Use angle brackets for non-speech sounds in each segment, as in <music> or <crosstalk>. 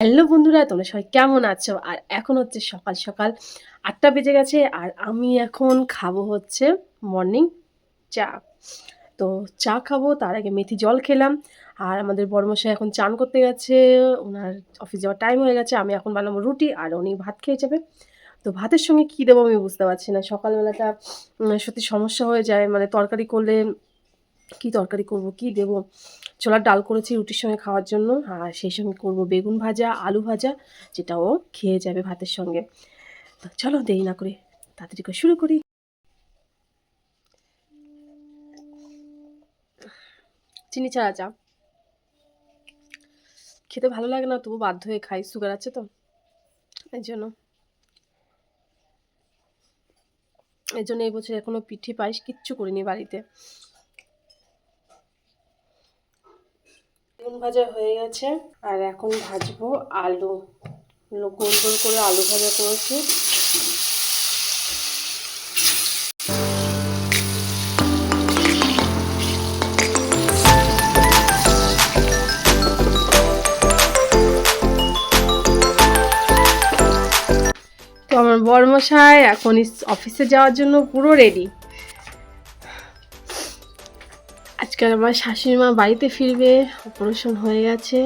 Hello বন্ধুরা, তোমরা সবাই কেমন আছো? আর এখন হচ্ছে সকাল সকাল আটটা বেজে গেছে, আর আমি এখন খাব হচ্ছে মর্নিং চা। তো চা খাব, তার আগে মেথি জল খেলাম, আর আমাদের বড়মশাই এখন চান করতে গেছে, ওনার অফিস যাওয়ার টাইম হয়ে গেছে, আমি এখন বানাবো রুটি, আর উনি ভাত খেয়ে যাবে। তো ভাতের সঙ্গে কী দেবো আমি বুঝতে পারছি না, সকালবেলাটা সত্যি সমস্যা হয়ে যায় মানে তরকারি করলে কি তরকারি করব, কি দেব? ছোলার ডাল করেছি রুটির সঙ্গে খাওয়ার জন্য, আর সেই সঙ্গে করব বেগুন ভাজা, আলু ভাজা, যেটা ও খেয়ে যাবে ভাতের সঙ্গে। তো চলো দেরি না করে তাড়াতাড়ি করে শুরু করি। চিনি ছাড়া চা। খেতে ভালো লাগে না, তবু বাধ্য হয়ে খাই, সুগার আছে তো, এর জন্য। এর জন্য এই বছর এখনও পিঠে পায়েস কিচ্ছু করিনি বাড়িতে। বেগুন ভাজা হয়ে গেছে। আর এখন ভাজবো আলু। গোল গোল করে আলু ভাজা করেছি। তো আমার বড়মশাই এখন অফিসে যাওয়ার জন্য পুরো রেডি আজকাল আমার শাশুড়ি মা বাড়িতে ফিরবে অপারেশন হয়ে গেছে।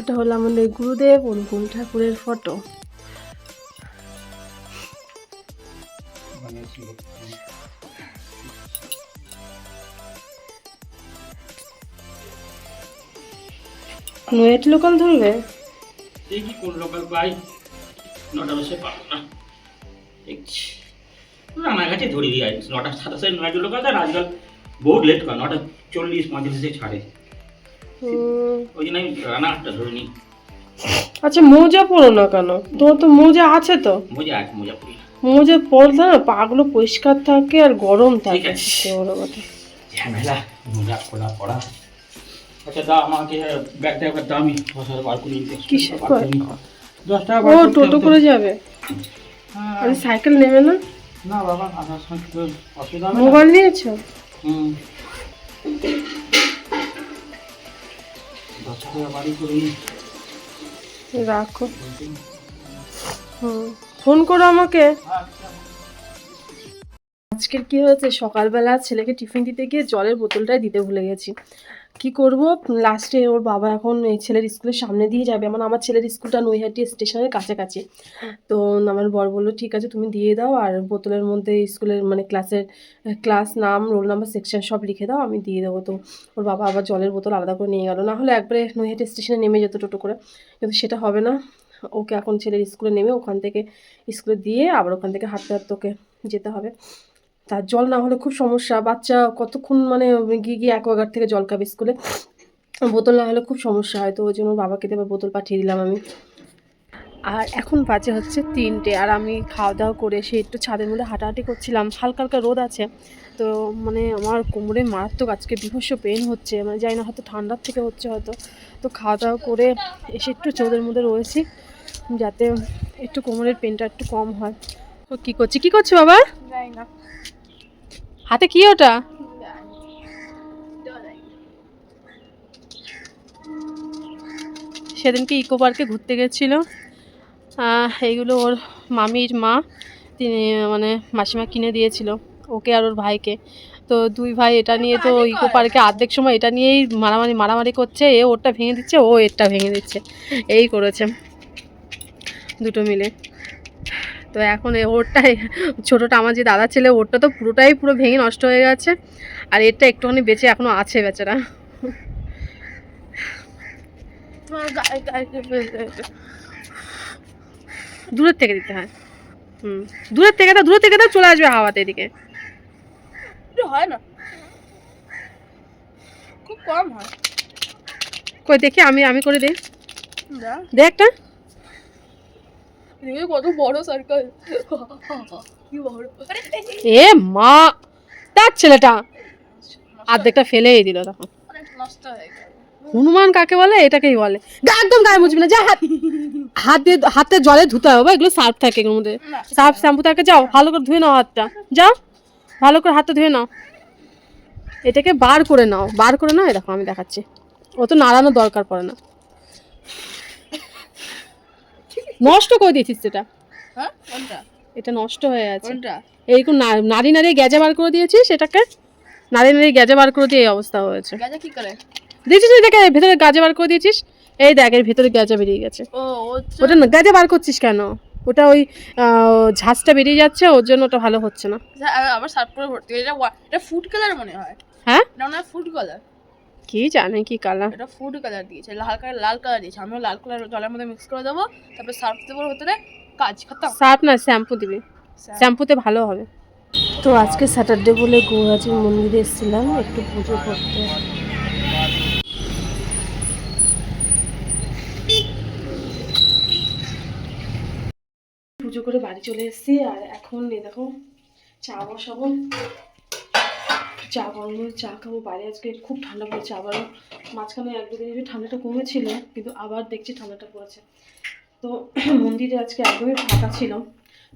এটা হলো আমাদের গুরুদেব অনুকূল ঠাকুরের ফটো নোয়েট লোকাল ধরবে? দেখি কোন লোকাল পাই? নটা বসে পাবো না রানাঘাটে ধরে দিয়ে আসি নটা সাতাশে নয়টা লোকালটা আজকাল বহুত লেট করে নটা চল্লিশ পঁয়তাল্লিশে ছাড়ে। ওই জন্য আমি রানাঘাটটা ধরে নিই। আচ্ছা মোজা পরো না কেন? তোমার তো মোজা আছে তো? মজা আছে মজা না। মোজা পরলে না পাগুলো পরিষ্কার থাকে আর গরম থাকে। আছে। বড় কথা। ঝামেলা মোজা খোলা পড়া। আচ্ছা দাও আমাকে ব্যাগটা একবার দাও আমি। বসার বার করে নিতে দশ টাকা ও টোটো করে যাবে? আরে সাইকেল নেবে না? না বাবা সময় তো অসুবিধা হবে মোবাইল নিয়েছো? হুম। দশ টাকা বাড়ি করে। রাখো। হুম। ফোন করো আমাকে। আচ্ছা। আজকের কি হয়েছে? সকালবেলা ছেলেকে টিফিন দিতে গিয়ে জলের বোতলটাই দিতে ভুলে গেছি। কি করব? লাস্টে ওর বাবা এখন এই ছেলের স্কুলের সামনে দিয়ে যাবে। মানে আমার ছেলের স্কুলটা নৈহাটি স্টেশনের কাছাকাছি। তো আমার বর বলল, ঠিক আছে, তুমি দিয়ে দাও আর বোতলের মধ্যে স্কুলের মানে ক্লাসের ক্লাস নাম রোল নাম্বার সেকশন সব লিখে দাও, আমি দিয়ে দেবো। তো ওর বাবা আবার জলের বোতল আলাদা করে নিয়ে গেল। না হলে একবারে নৈহাটি স্টেশনে নেমে যেত টোটো করে। কিন্তু সেটা হবে না। ওকে এখন ছেলের স্কুলে নেমে ওখান থেকে স্কুলে দিয়ে আবার ওখান থেকে হাঁটতে হাঁটতে ওকে যেতে হবে। তার জল না হলে খুব সমস্যা। বাচ্চা কতক্ষণ মানে গিয়ে গিয়ে অ্যাকোয়াগার্ড থেকে জল খাবে স্কুলে? বোতল না হলে খুব সমস্যা হয়, তো ওই জন্য বাবাকে দেবে বোতল পাঠিয়ে দিলাম আমি। আর এখন বাজে হচ্ছে তিনটে আর আমি খাওয়া দাওয়া করে সে একটু ছাদের মধ্যে হাঁটাহাঁটি করছিলাম। হালকা হালকা রোদ আছে, তো মানে আমার কোমরে মারাত্মক আজকে বিভৎস পেন হচ্ছে। মানে জানি না, হয়তো ঠান্ডার থেকে হচ্ছে হয়তো। তো খাওয়া দাওয়া করে এসে একটু চোদের মধ্যে রয়েছি, যাতে একটু কোমরের পেনটা একটু কম হয়। কী করছি? কী করছ বাবা? যাই না। হাতে কি ওটা? সেদিনকে ইকো পার্কে ঘুরতে গেছিল। এইগুলো ওর মামির মা তিনি মানে মাসিমা কিনে দিয়েছিল ওকে আর ওর ভাইকে। তো দুই ভাই এটা নিয়ে তো ইকো পার্কে অর্ধেক সময় এটা নিয়েই মারামারি মারামারি করছে এ ওরটা ভেঙে দিচ্ছে ও এরটা ভেঙে দিচ্ছে এই করেছে দুটো মিলে। তো এখন ওরটাই ছোটোটা আমার যে দাদা ছেলে ওরটা তো পুরোটাই পুরো ভেঙে নষ্ট হয়ে গেছে। আর এরটা একটুখানি বেঁচে এখনও আছে বেচারা। দূরের থেকে দিতে হয়। হুম দূরের থেকে দাও দূরের থেকে তো চলে আসবে হাওয়াতে এদিকে। হয় না। খুব কম হয়। কই দেখি আমি আমি করে দিই দেখ একটা। কত বড় সার্কেল কি বড়। এ মা তার ছেলেটা। অর্ধেকটা ফেলেই দিল তখন। হনুমান কাকে বলে? এটাকেই বলে। একদম গায়ে মুছবি না যা হাত। হাত দিয়ে হাতে জলে ধুতে হবে এগুলো সার্ফ থাকে এগুলোর মধ্যে। সার্ফ শ্যাম্পু থাকে যাও ভালো করে ধুয়ে নাও হাতটা। যাও ভালো করে হাতটা ধুয়ে নাও। এটাকে বার করে নাও বার করে নাও দেখো আমি দেখাচ্ছি। ও তো নাড়ানোর দরকার পড়ে না। নষ্ট করে দিয়েছিস সেটা। হ্যাঁ? কোনটা? এটা নষ্ট হয়ে আছে। এইরকম না- নাড়ি নাড়িয়ে গ্যাজে বার করে দিয়েছিস এটাকে নাড়ি নাড়িয়ে গ্যাজে বার করে দিয়ে এই অবস্থা হয়েছে। গাজা কি করে? দিয়েছিস এটাকে ভেতরে গাজে বার করে দিয়েছিস? এই দেখ এর ভেতরে গ্যাজা বেরিয়ে গেছে। ও হচ্ছে ওটা না গাজে বার করছিস কেন? ওটা ওই ঝাঁজটা বেরিয়ে যাচ্ছে ওর জন্য ওটা ভালো হচ্ছে না। আবার সার্ফ করে ভর্তি এটা ফুড কালার মনে হয়। হ্যাঁ? মনে ফুড কালার। কি জানে কি কালার এটা ফুড কালার দিয়েছে লাল কালার লাল কালার দিয়েছে। আমিও লাল কালার জলের মধ্যে মিক্স করে দেবো তারপরে সার্ফ দেবো ভেতরে। কাজ খতম। সার্ফ না শ্যাম্পু দিবি। শ্যাম্পুতে ভালো হবে। তো আজকে স্যাটারডে বলে গৌরাজির মন্দিরে এসেছিলাম একটু পুজো করতে। পুজো করে বাড়ি চলে এসেছি আর এখন দেখো চা বসাবো। চা বানাবো, চা খাব। বাইরে আজকে খুব ঠান্ডা পড়েছে আবার মাঝখানে এক দুদিন ঠান্ডাটা কমেছিল, কিন্তু আবার দেখছি ঠান্ডাটা পড়েছে। তো <clears throat> মন্দিরে আজকে একদমই ফাঁকা ছিল,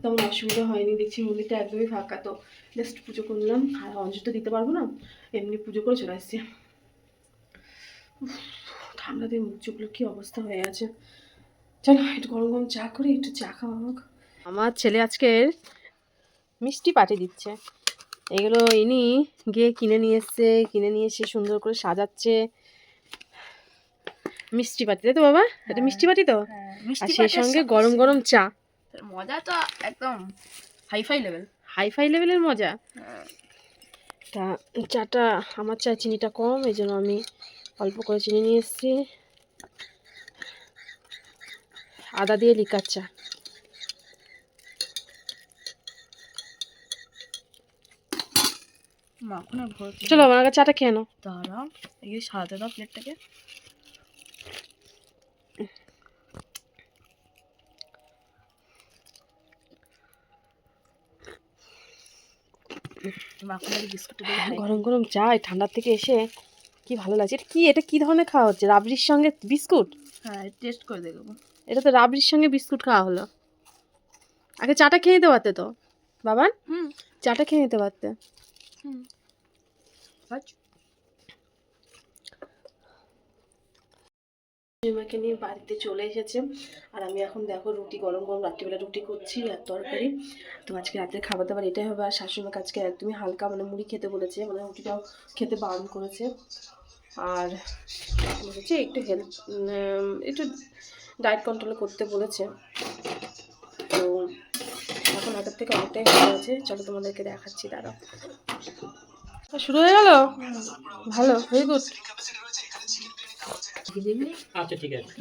তেমন অসুবিধা হয়নি, দেখছি মন্দিরটা একদমই ফাঁকা। তো জাস্ট পুজো করলাম, আর অঞ্জলি তো দিতে পারব না, এমনি পুজো করে চলে আসছি। ঠান্ডাতে মুখ চুপলো কী অবস্থা হয়ে আছে। চলো, একটু গরম গরম চা করি, একটু চা খাওয়া আমার ছেলে আজকে মিষ্টি পাঠিয়ে দিচ্ছে। এগুলো ইনি গিয়ে কিনে নিয়ে এসছে কিনে নিয়ে এসে সুন্দর করে সাজাচ্ছে। মিষ্টি পাটি তাই তো বাবা? এটা মিষ্টি পাটি তো? হ্যাঁ, আর মিষ্টি সেই সঙ্গে গরম গরম চা। মজা তো একদম হাইফাই লেভেল। হাইফাই লেভেলের মজা। তা চাটা আমার চা চিনিটা কম এই জন্য আমি অল্প করে চিনি নিয়ে এসেছি। আদা দিয়ে লিকার চা। ভর্তি চলো আমার আগে চাটা খেয়ে নাও। দাঁড়া এই সাজাতে দাও প্লেটটাকে। গরম গরম চা ঠান্ডার থেকে এসে কি ভালো লাগছে। এটা কি এটা কি ধরনের খাওয়া হচ্ছে? রাবড়ির সঙ্গে বিস্কুট? হ্যাঁ টেস্ট করে দেখব। এটা তো রাবড়ির সঙ্গে বিস্কুট খাওয়া হলো। আগে চাটা খেয়ে নিতে পারতে তো হুম। চাটা খেয়ে নিতে পারতে। হুম। আচ্ছা মাকে নিয়ে বাড়িতে চলে এসেছে। আর আমি এখন দেখো রুটি, গরম গরম রাত্রিবেলা রুটি করছি আর তরকারি। তো আজকে রাতের খাবার দাবার এটাই হবে। আর শাশুড়িমাকে আজকে একদমই হালকা মানে মুড়ি খেতে বলেছে মানে রুটিটাও খেতে বারণ করেছে। আর বলেছে একটু হেলথ একটু ডায়েট কন্ট্রোল করতে বলেছে। তো এখন হাতের থেকে অনেকটাই ভালো আছে চলো তোমাদেরকে দেখাচ্ছি, দাঁড়াও। শুরু হয়ে গেল? ভালো ভেরি গুড আচ্ছা ঠিক আছে।